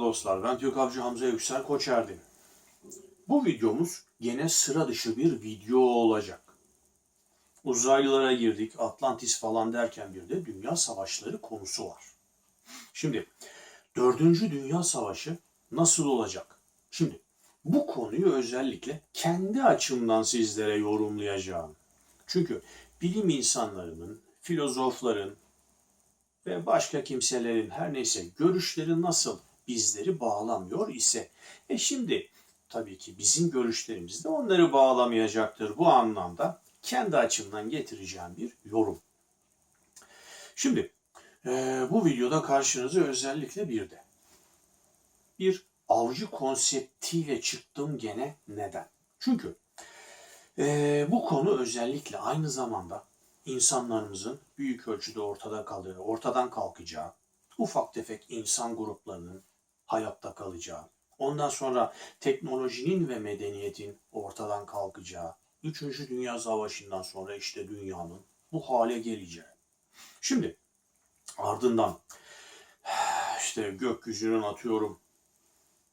dostlar. Ben Türk Avcı Hamza Yüksel Koçerdin. Bu videomuz gene sıra dışı bir video olacak. Uzaylılara girdik, Atlantis falan derken bir de dünya savaşları konusu var. Şimdi dördüncü dünya savaşı nasıl olacak? Şimdi bu konuyu özellikle kendi açımdan sizlere yorumlayacağım. Çünkü bilim insanlarının, filozofların, ve başka kimselerin her neyse görüşleri nasıl bizleri bağlamıyor ise e şimdi tabii ki bizim görüşlerimiz de onları bağlamayacaktır bu anlamda kendi açımdan getireceğim bir yorum. Şimdi e, bu videoda karşınıza özellikle bir de bir avcı konseptiyle çıktım gene neden? Çünkü e, bu konu özellikle aynı zamanda insanlarımızın büyük ölçüde ortada kaldığı, ortadan kalkacağı, ufak tefek insan gruplarının hayatta kalacağı, ondan sonra teknolojinin ve medeniyetin ortadan kalkacağı, Üçüncü Dünya Savaşı'ndan sonra işte dünyanın bu hale geleceği. Şimdi ardından işte gökyüzünün atıyorum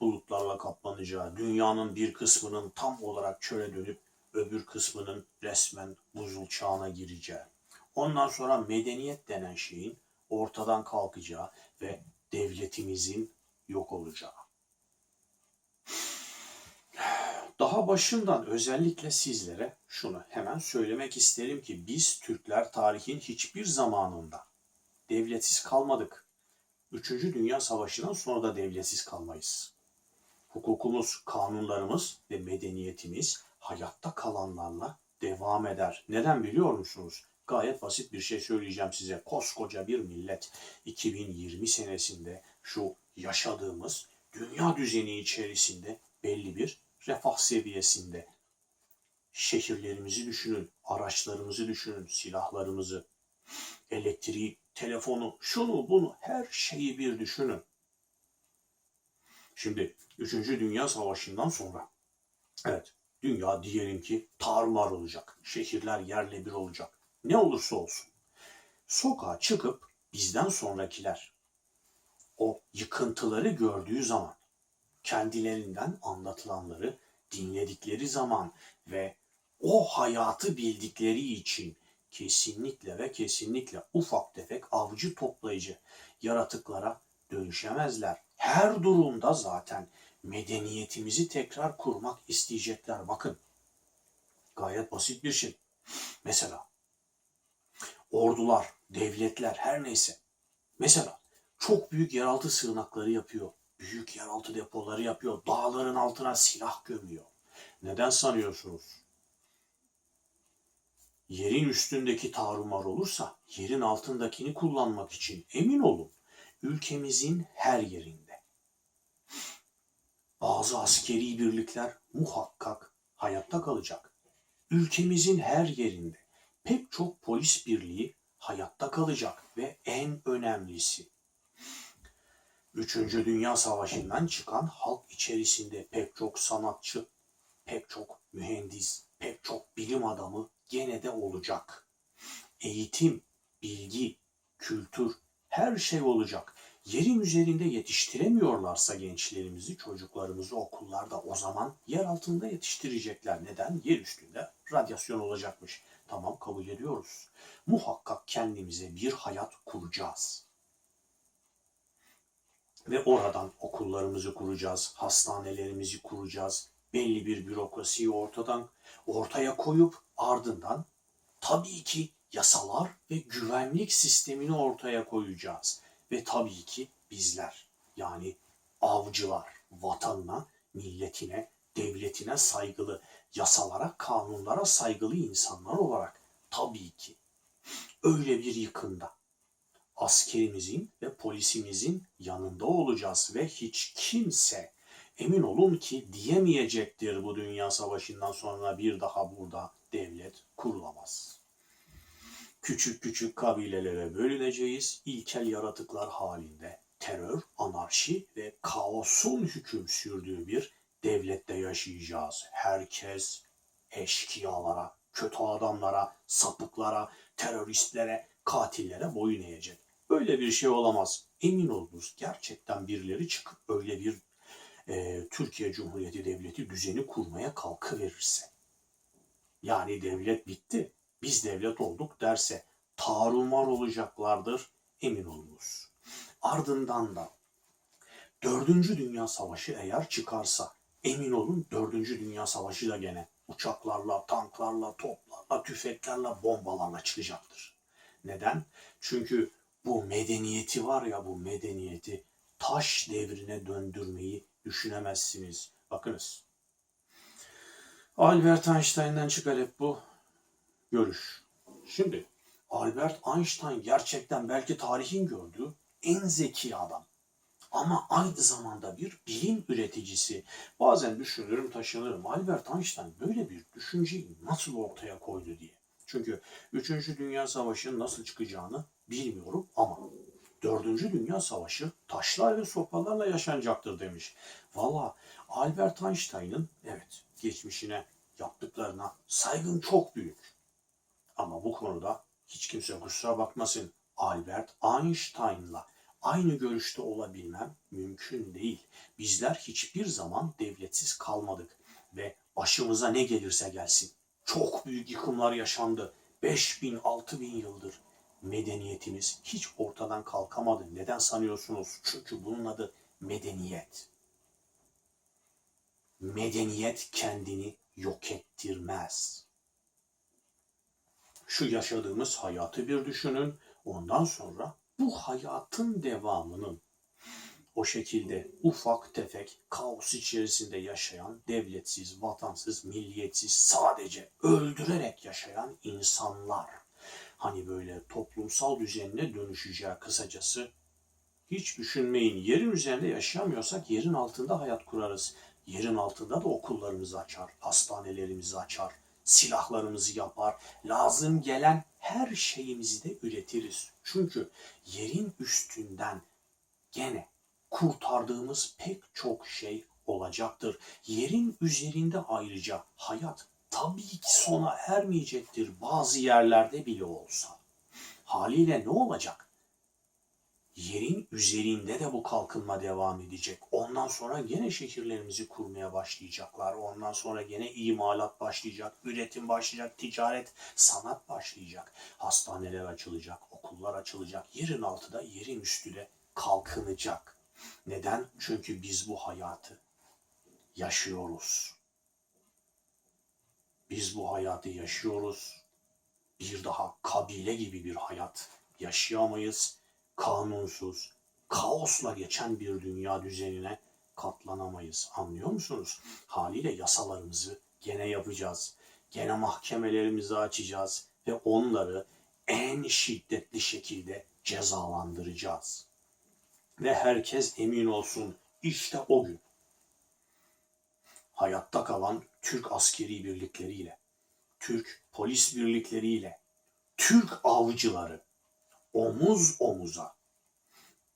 bulutlarla kaplanacağı, dünyanın bir kısmının tam olarak çöle dönüp öbür kısmının resmen buzul çağına gireceği. Ondan sonra medeniyet denen şeyin ortadan kalkacağı ve devletimizin yok olacağı. Daha başından özellikle sizlere şunu hemen söylemek isterim ki biz Türkler tarihin hiçbir zamanında devletsiz kalmadık. Üçüncü Dünya Savaşı'ndan sonra da devletsiz kalmayız. Hukukumuz, kanunlarımız ve medeniyetimiz hayatta kalanlarla devam eder. Neden biliyor musunuz? Gayet basit bir şey söyleyeceğim size. Koskoca bir millet 2020 senesinde şu yaşadığımız dünya düzeni içerisinde belli bir refah seviyesinde. Şehirlerimizi düşünün, araçlarımızı düşünün, silahlarımızı, elektriği, telefonu, şunu bunu her şeyi bir düşünün. Şimdi 3. Dünya Savaşı'ndan sonra evet dünya diyelim ki tarumar olacak. Şehirler yerle bir olacak. Ne olursa olsun. Sokağa çıkıp bizden sonrakiler o yıkıntıları gördüğü zaman kendilerinden anlatılanları dinledikleri zaman ve o hayatı bildikleri için kesinlikle ve kesinlikle ufak tefek avcı toplayıcı yaratıklara dönüşemezler. Her durumda zaten medeniyetimizi tekrar kurmak isteyecekler. Bakın gayet basit bir şey. Mesela ordular, devletler her neyse. Mesela çok büyük yeraltı sığınakları yapıyor. Büyük yeraltı depoları yapıyor. Dağların altına silah gömüyor. Neden sanıyorsunuz? Yerin üstündeki tarumar olursa yerin altındakini kullanmak için emin olun ülkemizin her yerinde. Bazı askeri birlikler muhakkak hayatta kalacak. Ülkemizin her yerinde pek çok polis birliği hayatta kalacak ve en önemlisi Üçüncü Dünya Savaşı'ndan çıkan halk içerisinde pek çok sanatçı, pek çok mühendis, pek çok bilim adamı gene de olacak. Eğitim, bilgi, kültür her şey olacak. Yerin üzerinde yetiştiremiyorlarsa gençlerimizi, çocuklarımızı okullarda o zaman yer altında yetiştirecekler. Neden? Yer üstünde radyasyon olacakmış. Tamam kabul ediyoruz. Muhakkak kendimize bir hayat kuracağız. Ve oradan okullarımızı kuracağız, hastanelerimizi kuracağız. Belli bir bürokrasiyi ortadan ortaya koyup ardından tabii ki yasalar ve güvenlik sistemini ortaya koyacağız. Ve tabii ki bizler yani avcılar vatanına, milletine, devletine saygılı, yasalara, kanunlara saygılı insanlar olarak tabii ki öyle bir yıkımda askerimizin ve polisimizin yanında olacağız ve hiç kimse emin olun ki diyemeyecektir bu dünya savaşından sonra bir daha burada devlet kurulamaz. Küçük küçük kabilelere bölüneceğiz, ilkel yaratıklar halinde terör, anarşi ve kaosun hüküm sürdüğü bir devlette yaşayacağız. Herkes eşkıyalara, kötü adamlara, sapıklara, teröristlere, katillere boyun eğecek. Böyle bir şey olamaz. Emin olunuz gerçekten birileri çıkıp öyle bir e, Türkiye Cumhuriyeti Devleti düzeni kurmaya kalkıverirse. Yani devlet bitti, biz devlet olduk derse tarumar olacaklardır emin olunuz. Ardından da Dördüncü Dünya Savaşı eğer çıkarsa emin olun Dördüncü Dünya Savaşı da gene uçaklarla, tanklarla, toplarla, tüfeklerle, bombalarla çıkacaktır. Neden? Çünkü bu medeniyeti var ya bu medeniyeti taş devrine döndürmeyi düşünemezsiniz. Bakınız. Albert Einstein'dan çıkar hep bu görüş. Şimdi Albert Einstein gerçekten belki tarihin gördüğü en zeki adam. Ama aynı zamanda bir bilim üreticisi. Bazen düşünürüm taşınırım. Albert Einstein böyle bir düşünceyi nasıl ortaya koydu diye. Çünkü 3. Dünya Savaşı'nın nasıl çıkacağını bilmiyorum ama 4. Dünya Savaşı taşlar ve sopalarla yaşanacaktır demiş. Valla Albert Einstein'ın evet geçmişine yaptıklarına saygım çok büyük. Ama bu konuda hiç kimse kusura bakmasın. Albert Einstein'la aynı görüşte olabilmem mümkün değil. Bizler hiçbir zaman devletsiz kalmadık ve başımıza ne gelirse gelsin. Çok büyük yıkımlar yaşandı. 5000 6000 yıldır medeniyetimiz hiç ortadan kalkamadı. Neden sanıyorsunuz? Çünkü bunun adı medeniyet. Medeniyet kendini yok ettirmez. Şu yaşadığımız hayatı bir düşünün. Ondan sonra bu hayatın devamının o şekilde ufak tefek kaos içerisinde yaşayan, devletsiz, vatansız, milliyetsiz, sadece öldürerek yaşayan insanlar. Hani böyle toplumsal düzenine dönüşeceği kısacası. Hiç düşünmeyin. Yerin üzerinde yaşayamıyorsak yerin altında hayat kurarız. Yerin altında da okullarımızı açar, hastanelerimizi açar, silahlarımızı yapar, lazım gelen her şeyimizi de üretiriz. Çünkü yerin üstünden gene kurtardığımız pek çok şey olacaktır. Yerin üzerinde ayrıca hayat tabii ki sona ermeyecektir bazı yerlerde bile olsa. Haliyle ne olacak? Yerin üzerinde de bu kalkınma devam edecek. Ondan sonra gene şehirlerimizi kurmaya başlayacaklar. Ondan sonra gene imalat başlayacak, üretim başlayacak, ticaret, sanat başlayacak. Hastaneler açılacak, okullar açılacak. Yerin altı da yerin üstü de kalkınacak. Neden? Çünkü biz bu hayatı yaşıyoruz. Biz bu hayatı yaşıyoruz. Bir daha kabile gibi bir hayat yaşayamayız. Kanunsuz, kaosla geçen bir dünya düzenine katlanamayız. Anlıyor musunuz? Haliyle yasalarımızı gene yapacağız. Gene mahkemelerimizi açacağız ve onları en şiddetli şekilde cezalandıracağız. Ve herkes emin olsun işte o gün hayatta kalan Türk askeri birlikleriyle, Türk polis birlikleriyle, Türk avcıları omuz omuza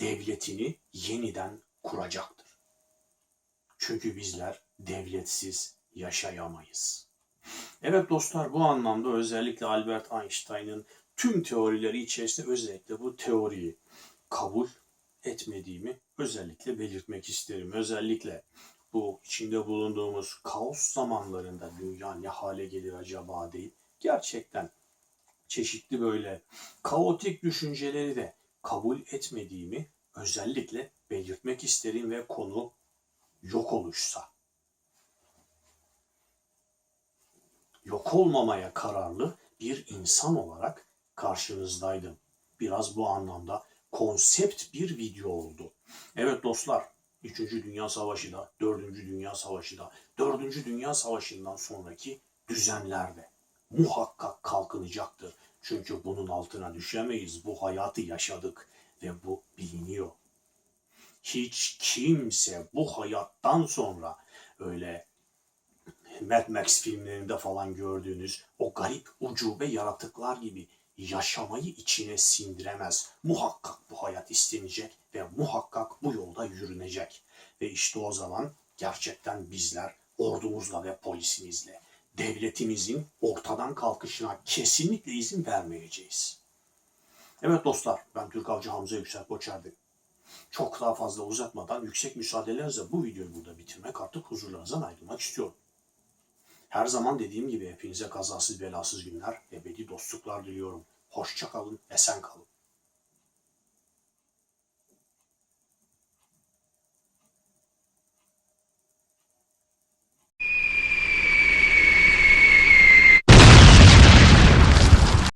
devletini yeniden kuracaktır. Çünkü bizler devletsiz yaşayamayız. Evet dostlar bu anlamda özellikle Albert Einstein'ın tüm teorileri içerisinde özellikle bu teoriyi kabul etmediğimi özellikle belirtmek isterim. Özellikle bu içinde bulunduğumuz kaos zamanlarında dünya ne hale gelir acaba deyip gerçekten çeşitli böyle kaotik düşünceleri de kabul etmediğimi özellikle belirtmek isterim ve konu yok oluşsa. Yok olmamaya kararlı bir insan olarak karşınızdaydım. Biraz bu anlamda konsept bir video oldu. Evet dostlar, 3. Dünya Savaşı da, 4. Dünya Savaşı da, 4. Dünya Savaşı'ndan sonraki düzenlerde muhakkak kalkınacaktır. Çünkü bunun altına düşemeyiz. Bu hayatı yaşadık ve bu biliniyor. Hiç kimse bu hayattan sonra öyle Mad Max filmlerinde falan gördüğünüz o garip ucube yaratıklar gibi yaşamayı içine sindiremez. Muhakkak bu hayat istenecek ve muhakkak bu yolda yürünecek. Ve işte o zaman gerçekten bizler ordumuzla ve polisimizle devletimizin ortadan kalkışına kesinlikle izin vermeyeceğiz. Evet dostlar, ben Türk Avcı Hamza Yüksel Koçerdi. Çok daha fazla uzatmadan yüksek müsaadelerinizle bu videoyu burada bitirmek artık huzurlarınızdan ayrılmak istiyorum. Her zaman dediğim gibi hepinize kazasız belasız günler, ebedi dostluklar diliyorum. Hoşça kalın, esen kalın.